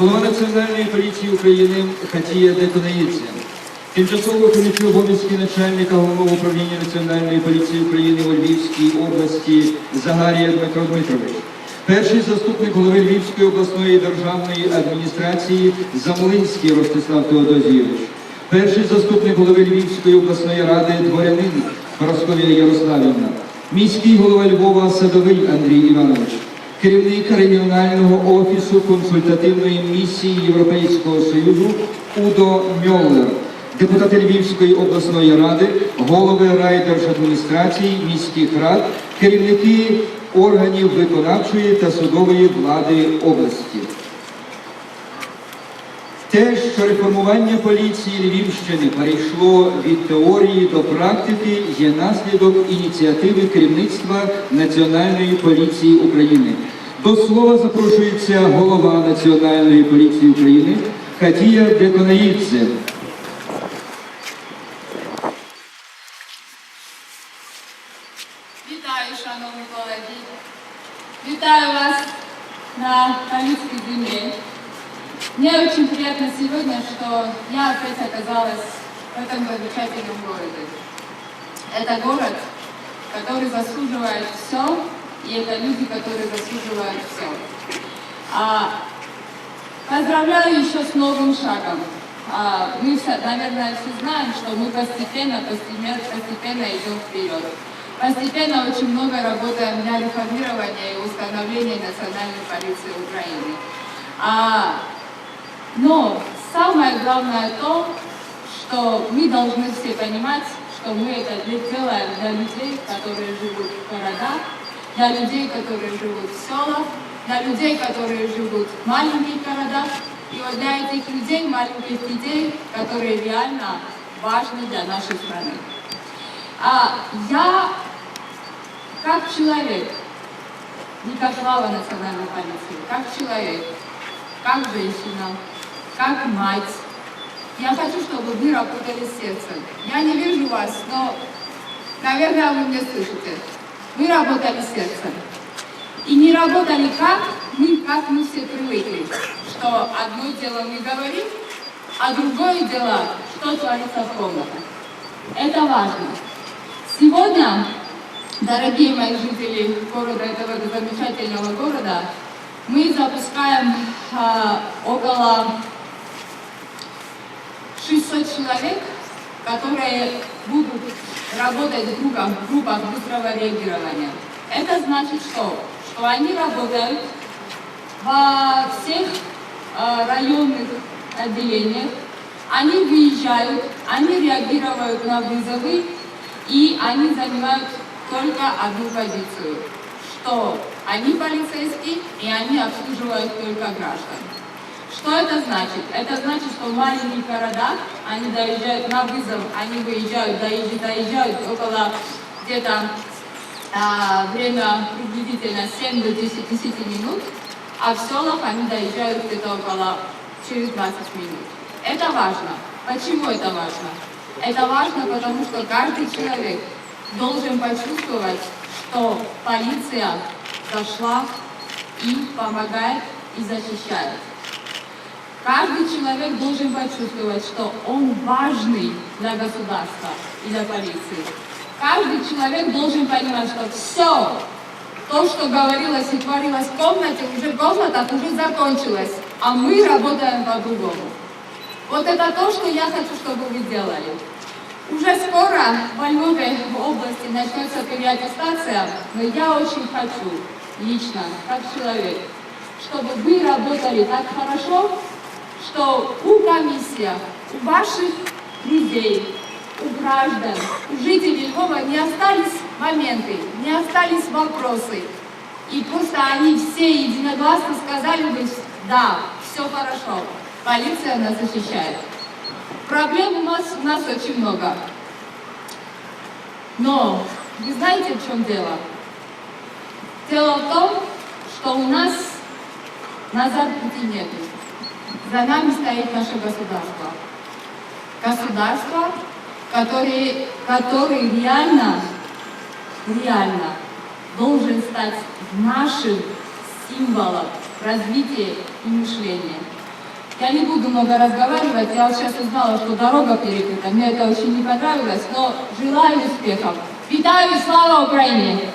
Національної поліції України Хатія Деконаїця. Тимчасово виконуючий обов'язки начальника головного управління Національної поліції України у Львівській області Загарія Дмитро Дмитрович. Перший заступник голови Львівської обласної державної адміністрації Замолинський Ростислав Теодозійович. Перший заступник голови Львівської обласної ради дворянин Парасковія Ярославівна. Міський голова Львова Садовий Андрій Іванович. Керівник регіонального офісу консультативної місії Європейського Союзу Удо Мьоллер, депутати Львівської обласної ради, голови райдержадміністрації, міських рад, керівники органів виконавчої та судової влади області. Те, що реформування поліції Львівщини перейшло від теорії до практики, є наслідок ініціативи керівництва Національної поліції України. До слова запрошується голова Національної поліції України Хатія Деконаїдзе. Вітаю, шановні колеги. Вітаю вас на Калицкой земле. Мне очень приятно сегодня, что я опять оказалась в этом замечательном городе. Это город, который заслуживает все, и это люди, которые заслуживают все. А, поздравляю еще с новым шагом. А, мы, все, наверное, все знаем, что мы постепенно, постепенно, постепенно идем вперед. Постепенно очень много работаем для реформирования и установления национальной полиции Украины. А, но самое главное то, что мы должны все понимать, что мы это делаем для людей, которые живут в городах, для людей, которые живут в селах, для людей, которые живут в маленьких городах, и вот для этих людей, маленьких людей, которые реально важны для нашей страны. А я, как человек, не как глава национальной полиции, как человек, как женщина, как мать, я хочу, чтобы вы работали сердцем. Я не вижу вас, но, наверное, вы меня слышите. Вы работали сердцем. И не работали как мы, как мы все привыкли, что одно дело мы говорим, а другое дело, что творится в комнатах. Это важно. Сегодня, дорогие мои жители города, этого замечательного города, мы запускаем а, около 600 человек, которые будут работать в группах, в группах быстрого реагирования. Это значит что? Что они работают во всех э, районных отделениях, они выезжают, они реагируют на вызовы, и они занимают только одну позицию, что они полицейские, и они обслуживают только граждан. Что это значит? Это значит, что в маленьких городах они доезжают на вызов, они выезжают, доезжают, доезжают около где-то а, время приблизительно 7 до 10, 10 минут, а в селах они доезжают где-то около через 20 минут. Это важно. Почему это важно? Это важно, потому что каждый человек должен почувствовать, что полиция зашла и помогает и защищает. Каждый человек должен почувствовать, что он важный для государства и для полиции. Каждый человек должен понимать, что все, то, что говорилось и творилось в комнате, уже в комнатах уже закончилось, а мы работаем по-другому. Вот это то, что я хочу, чтобы вы делали. Уже скоро во Львове области начнется переаттестация, но я очень хочу, лично, как человек, чтобы вы работали так хорошо, что у комиссия, у ваших друзей, у граждан, у жителей Львова не остались моменты, не остались вопросы. И просто они все единогласно сказали бы, да, все хорошо, полиция нас защищает. Проблем у нас, у нас очень много. Но вы знаете, в чем дело? Дело в том, что у нас назад пути нет. За нами стоит наше государство. Государство, которое, которое реально, реально должен стать нашим символом развития и мышления. Я не буду много разговаривать, я вот сейчас узнала, что дорога перекрыта. Мне это очень не понравилось, но желаю успехов. Витаю, слава Украине!